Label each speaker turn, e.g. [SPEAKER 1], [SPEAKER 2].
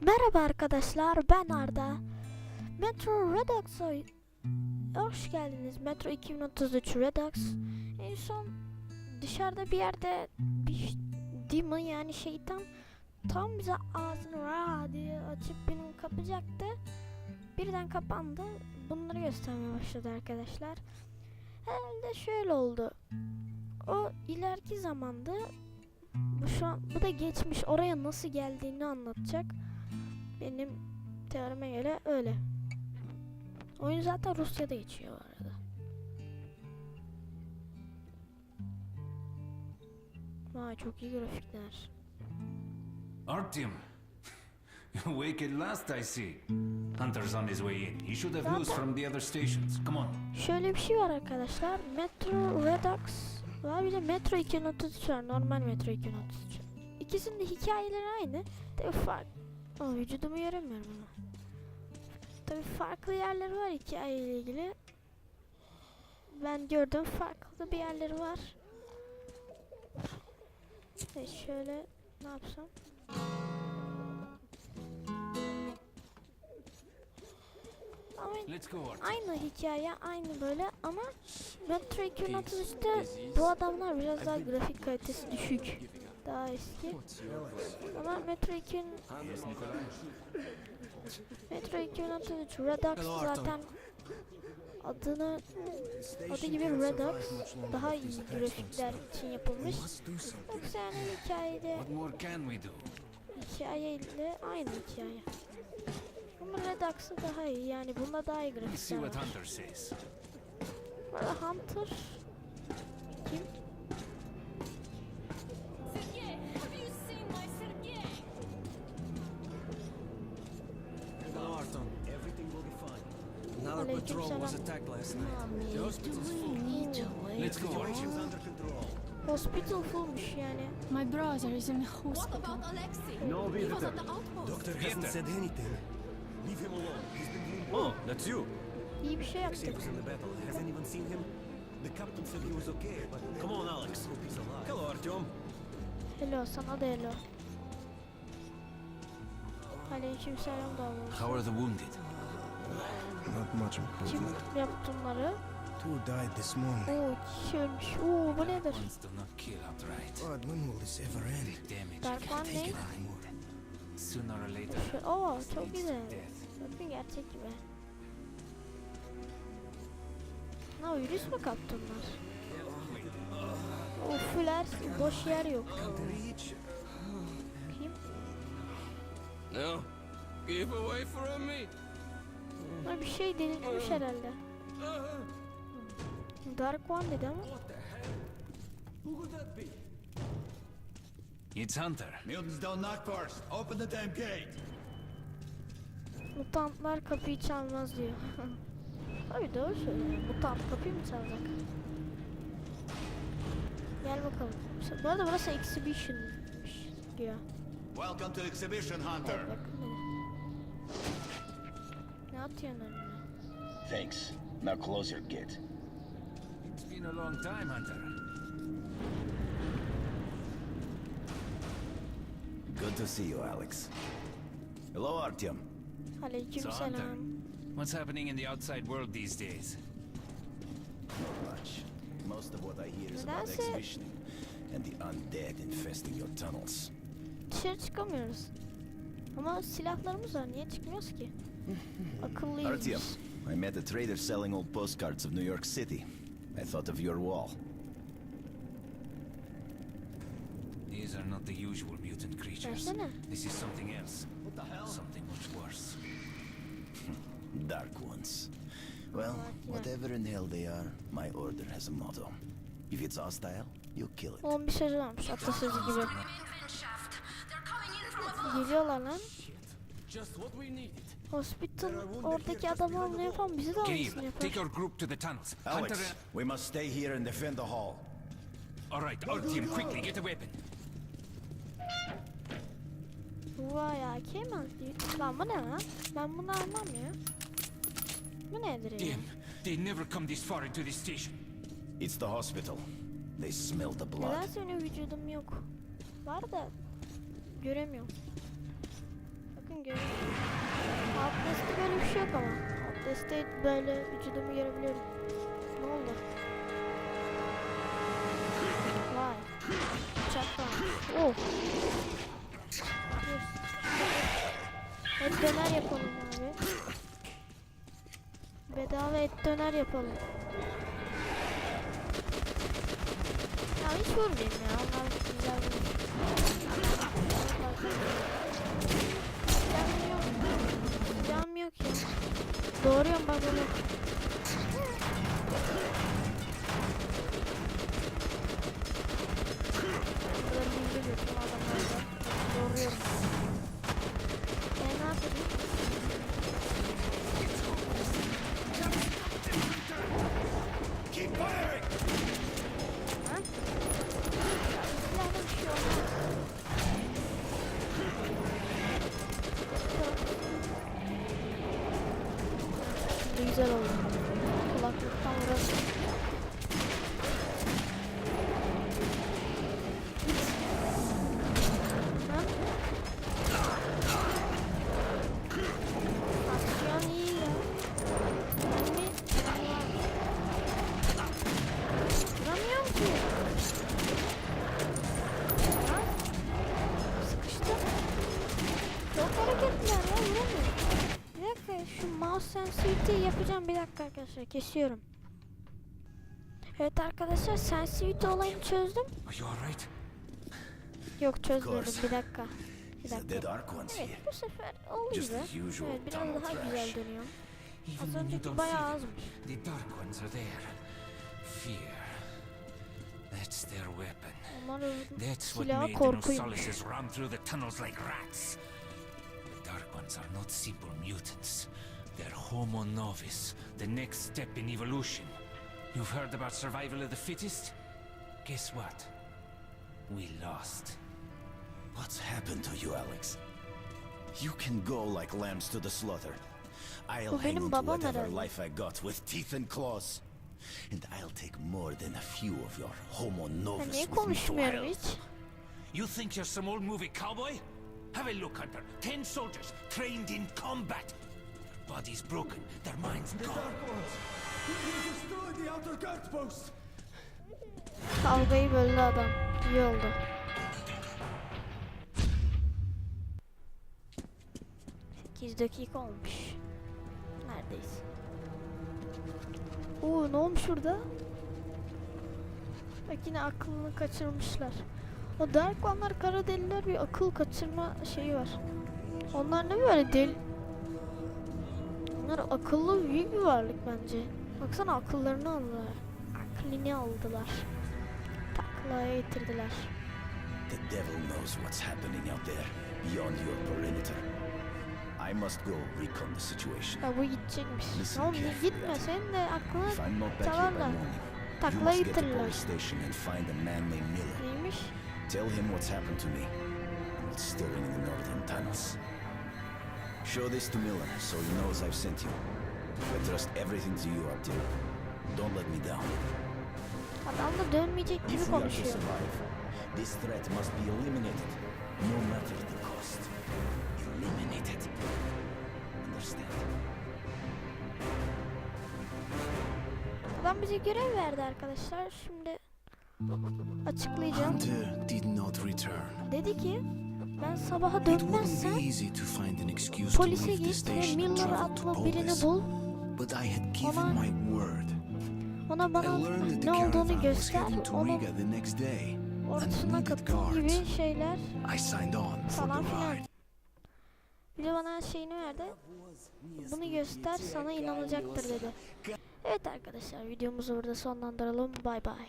[SPEAKER 1] Merhaba arkadaşlar ben Arda. Metro Redux oy- Hoş geldiniz Metro 2033 Redux. En son dışarıda bir yerde bir demon yani şeytan tam bize ağzını ra diye açıp beni kapacaktı. Birden kapandı. Bunları göstermeye başladı arkadaşlar. Herhalde şöyle oldu. O ileriki zamanda bu şu an bu da geçmiş oraya nasıl geldiğini anlatacak. Benim teorime göre öyle. Oyun zaten Rusya'da geçiyor bu arada. Vay çok iyi grafikler.
[SPEAKER 2] Artyom, awake at last, I see. Hunter's on his way in. He should have news from the other stations. Come on.
[SPEAKER 1] Şöyle bir şey var arkadaşlar. Metro Redux var bir de Metro 233 var. Normal Metro 233. İkisinin de hikayeleri aynı. Tabii fark. O vücudumu göremiyorum ama. Tabii farklı yerleri var hikayeyle ilgili. Ben gördüm farklı bir yerleri var. E şöyle ne yapsam? Ama. Aynı hikaye, aynı böyle ama Metro 2033'te bu adamlar biraz daha grafik kalitesi düşük. Daha eski. Ama Metro 2000 Metro 2033 Redux zaten adını adı gibi Redux daha iyi grafikler için yapılmış. Yoksa yani hikayede hikayeyle aynı hikaye. Ama Redux'ı daha iyi yani bunda daha iyi grafikler var.
[SPEAKER 2] Hunter says.
[SPEAKER 1] Bu arada Hunter kim?
[SPEAKER 3] Another
[SPEAKER 1] Aleyküm
[SPEAKER 3] patrol was attacked last night. The hospital's full.
[SPEAKER 2] Let's go, Artyom.
[SPEAKER 3] Situation's under control.
[SPEAKER 1] Hospital fullmuş yani.
[SPEAKER 4] My brother is in
[SPEAKER 5] What
[SPEAKER 4] hospital.
[SPEAKER 5] What about Alexei?
[SPEAKER 3] No
[SPEAKER 5] He was at the outpost.
[SPEAKER 3] Doctor
[SPEAKER 2] Peter.
[SPEAKER 3] hasn't said anything. Leave him alone. He's been doing Oh, that's you.
[SPEAKER 1] İyi bir şey
[SPEAKER 3] Alexei was in the battle. Has anyone seen him? The captain said he was okay, but come on, Alex. Hope he's alive. Hello, Artyom.
[SPEAKER 1] Hello sana da hello. Oh. Aleyküm selam da.
[SPEAKER 6] How are the wounded?
[SPEAKER 7] Not much
[SPEAKER 1] Kim yaptı bunları?
[SPEAKER 7] Two died this morning.
[SPEAKER 1] Oo kişi ölmüş. Oo bu nedir?
[SPEAKER 7] God, when will this ever end?
[SPEAKER 2] The damage
[SPEAKER 1] Dark
[SPEAKER 2] can't
[SPEAKER 1] One
[SPEAKER 2] take
[SPEAKER 1] ne?
[SPEAKER 2] Sooner or later,
[SPEAKER 1] oo çok güzel. Bakın gerçek gibi. Ne virüs mü kaptı bunlar? O füler boş yer yok. Kim?
[SPEAKER 8] No. Give away from me.
[SPEAKER 1] Ha, bir şey denilmiş herhalde. Dark One dedi ama.
[SPEAKER 2] It's Hunter.
[SPEAKER 9] Mutants don't knock first. Open the damn gate.
[SPEAKER 1] Mutantlar kapıyı çalmaz diyor. Tabii doğru söylüyor. Mutant kapıyı mı çalacak? Gel bakalım. Bu arada burası exhibition diyor.
[SPEAKER 9] Welcome to Exhibition Hunter.
[SPEAKER 1] Evet, atıyorsun önüne?
[SPEAKER 6] Thanks. Now close your gate.
[SPEAKER 2] It's been a long time, Hunter.
[SPEAKER 6] Good to see you, Alex. Hello, Artyom.
[SPEAKER 1] Aleyküm
[SPEAKER 2] So, Hunter. What's happening in the outside world these days?
[SPEAKER 6] Not much. Most of what I hear is about exhibitioning and the undead infesting your tunnels.
[SPEAKER 1] Dışarı çıkamıyoruz. Ama silahlarımız var. Niye çıkmıyoruz ki? Akıllıyız.
[SPEAKER 6] Artyom. I met a trader selling old postcards of New York City. I thought of your wall.
[SPEAKER 2] These are not the usual mutant creatures. This is something else. What the hell? Something much worse.
[SPEAKER 6] Dark ones. Well, whatever in hell they are, my order has a motto. If it's hostile, you kill it.
[SPEAKER 1] Onun bir sözü varmış. Atasözü gibi.
[SPEAKER 5] Windshaft. They're coming in.
[SPEAKER 1] Geliyorlar lan.
[SPEAKER 8] Just
[SPEAKER 1] Hospital oradaki adamı onu yapan bizi de aynısını
[SPEAKER 2] take your group to the tunnels.
[SPEAKER 6] Alex,
[SPEAKER 2] Hunter,
[SPEAKER 6] we must stay here and defend the hall.
[SPEAKER 2] all right, Artyom, quickly get a weapon.
[SPEAKER 1] Vay ya Kemal diyor. Lan bu ne lan? Ben bunu almam ya. Bu nedir ya?
[SPEAKER 2] Damn, they never come this far into this station.
[SPEAKER 6] It's the hospital. They smell the blood.
[SPEAKER 1] Nedense benim vücudum yok. Var da göremiyorum. Bakın vücudumu şey yok ama. Outlast'te böyle vücudumu görebiliyorum. Ne oldu? Vay. Uçak var. Oh. Et döner yapalım abi. Bedava et döner yapalım. Ya hiç vurmayayım ya. Onlar güzel değil. Silahım yok. Silahım yok ya. Doğruyorum ben bunu. E?
[SPEAKER 9] Keep firing!
[SPEAKER 1] Sensitivity yapacağım bir dakika arkadaşlar kesiyorum. Evet arkadaşlar sensitivity olayını çözdüm. Yok çözmedim bir dakika. Bir dakika. Evet bu sefer
[SPEAKER 6] usual
[SPEAKER 1] Evet biraz daha güzel dönüyor. Az önceki bayağı azmış.
[SPEAKER 2] the dark ones are there. Fear. That's their weapon. That's what made the run through the tunnels like rats. The Dark Ones are not simple mutants. They're Homo Novus, the next step in evolution. You've heard about survival of the fittest? Guess what? We lost.
[SPEAKER 6] What's happened to you, Alex? You can go like lambs to the slaughter. I'll
[SPEAKER 1] Bu
[SPEAKER 6] hang
[SPEAKER 1] benim
[SPEAKER 6] on to whatever
[SPEAKER 1] herhalde.
[SPEAKER 6] life I got with teeth and claws. And I'll take more than a few of your homo novus with me to
[SPEAKER 1] konuşmuyorum
[SPEAKER 2] You think you're some old movie cowboy? Have a look, Hunter. Ten soldiers trained in combat. Bodies broken, their minds gone.
[SPEAKER 9] Destroy the outer guard post!
[SPEAKER 1] Kavgayı böldü adam. İyi oldu. Sekiz dakika olmuş. Neredeyiz? Oo ne olmuş burada? Bak yine aklını kaçırmışlar. O Dark One'lar kara deliler bir akıl kaçırma şeyi var. Onlar ne böyle del... Onlar akıllı büyük bir varlık bence. Baksana akıllarını aldılar. Aklını aldılar. Taklaya getirdiler.
[SPEAKER 6] The devil knows what's happening out there, beyond your perimeter. I must go recon the situation.
[SPEAKER 1] Ya bu gidecekmiş.
[SPEAKER 6] Listen
[SPEAKER 1] Oğlum gitme sen de aklına çalarlar.
[SPEAKER 6] to
[SPEAKER 1] getirirler. Neymiş?
[SPEAKER 6] Tell him what's happened to me what's stirring in the northern tunnels. Show this to Miller so he knows I've sent you. I trust everything to you, Artyom. Don't let me down.
[SPEAKER 1] Adam da dönmeyecek gibi
[SPEAKER 6] If we are to
[SPEAKER 1] konuşuyor.
[SPEAKER 6] survive, this threat must be eliminated, no matter the cost. Eliminated. Understand?
[SPEAKER 1] Adam bize görev verdi arkadaşlar. Şimdi açıklayacağım.
[SPEAKER 7] Hunter did not return.
[SPEAKER 1] Dedi ki ben sabaha dönmezsem polise git ve Miller adlı birini bul.
[SPEAKER 7] But I had given
[SPEAKER 1] Ona-
[SPEAKER 7] my word.
[SPEAKER 1] Ona bana ne olduğunu göster.
[SPEAKER 7] and
[SPEAKER 1] ordusuna katıl gibi şeyler falan filan. Bir de bana şeyini verdi. Bunu göster sana inanacaktır dedi. Evet arkadaşlar videomuzu burada sonlandıralım. Bay bay.